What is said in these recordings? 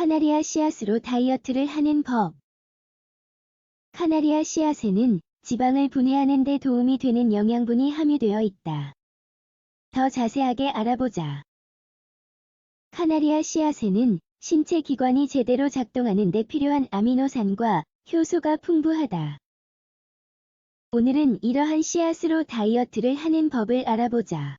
카나리아 씨앗으로 다이어트를 하는 법. 카나리아 씨앗에는 지방을 분해하는 데 도움이 되는 영양분이 함유되어 있다. 더 자세하게 알아보자. 카나리아 씨앗에는 신체 기관이 제대로 작동하는 데 필요한 아미노산과 효소가 풍부하다. 오늘은 이러한 씨앗으로 다이어트를 하는 법을 알아보자.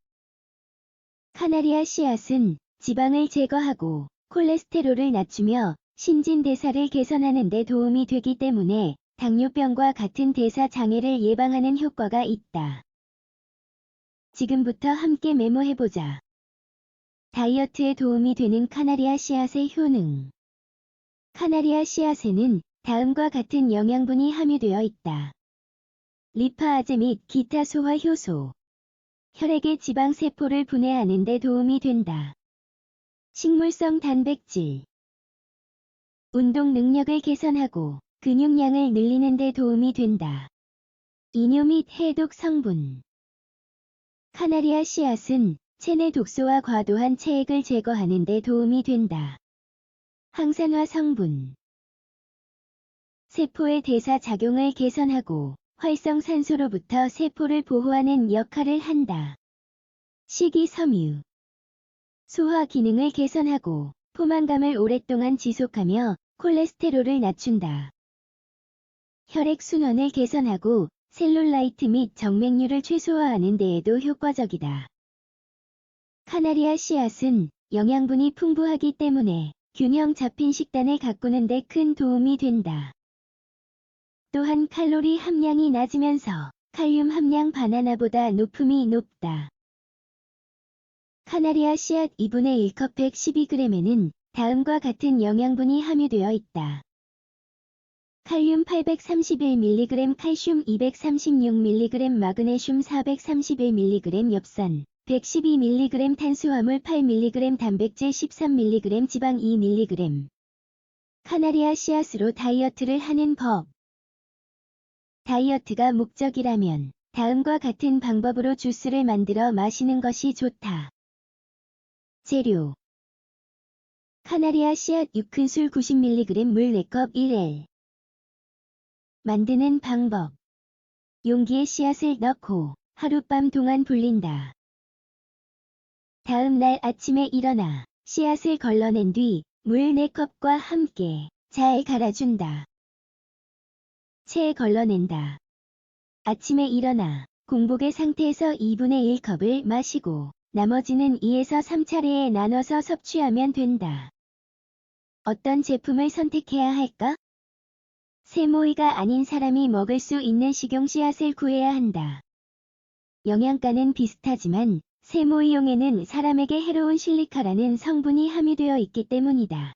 카나리아 씨앗은 지방을 제거하고 콜레스테롤을 낮추며 신진대사를 개선하는 데 도움이 되기 때문에 당뇨병과 같은 대사 장애를 예방하는 효과가 있다. 지금부터 함께 메모해보자. 다이어트에 도움이 되는 카나리아 씨앗의 효능. 카나리아 씨앗에는 다음과 같은 영양분이 함유되어 있다. 리파아제 및 기타 소화 효소. 혈액의 지방 세포를 분해하는 데 도움이 된다. 식물성 단백질. 운동 능력을 개선하고 근육량을 늘리는 데 도움이 된다. 이뇨 및 해독 성분. 카나리아 씨앗은 체내 독소와 과도한 체액을 제거하는 데 도움이 된다. 항산화 성분. 세포의 대사 작용을 개선하고 활성산소로부터 세포를 보호하는 역할을 한다. 식이섬유. 소화 기능을 개선하고 포만감을 오랫동안 지속하며 콜레스테롤을 낮춘다. 혈액 순환을 개선하고 셀룰라이트 및 정맥류를 최소화하는 데에도 효과적이다. 카나리아 씨앗은 영양분이 풍부하기 때문에 균형 잡힌 식단을 가꾸는 데 큰 도움이 된다. 또한 칼로리 함량이 낮으면서 칼륨 함량 바나나보다 높음이 높다. 카나리아 씨앗 2분의 1컵 112g에는 다음과 같은 영양분이 함유되어 있다. 칼륨 831mg, 칼슘 236mg, 마그네슘 431mg, 엽산 112mg, 탄수화물 8mg, 단백질 13mg, 지방 2mg. 카나리아 씨앗으로 다이어트를 하는 법. 다이어트가 목적이라면 다음과 같은 방법으로 주스를 만들어 마시는 것이 좋다. 재료 카나리아 씨앗 6큰술 90mg 물 4컵 1L 만드는 방법 용기에 씨앗을 넣고 하룻밤 동안 불린다. 다음 날 아침에 일어나 씨앗을 걸러낸 뒤 물 4컵과 함께 잘 갈아준다. 체에 걸러낸다. 아침에 일어나 공복의 상태에서 2분의 1컵을 마시고 나머지는 2에서 3차례에 나눠서 섭취하면 된다. 어떤 제품을 선택해야 할까? 세모이가 아닌 사람이 먹을 수 있는 식용 씨앗을 구해야 한다. 영양가는 비슷하지만 세모이용에는 사람에게 해로운 실리카라는 성분이 함유되어 있기 때문이다.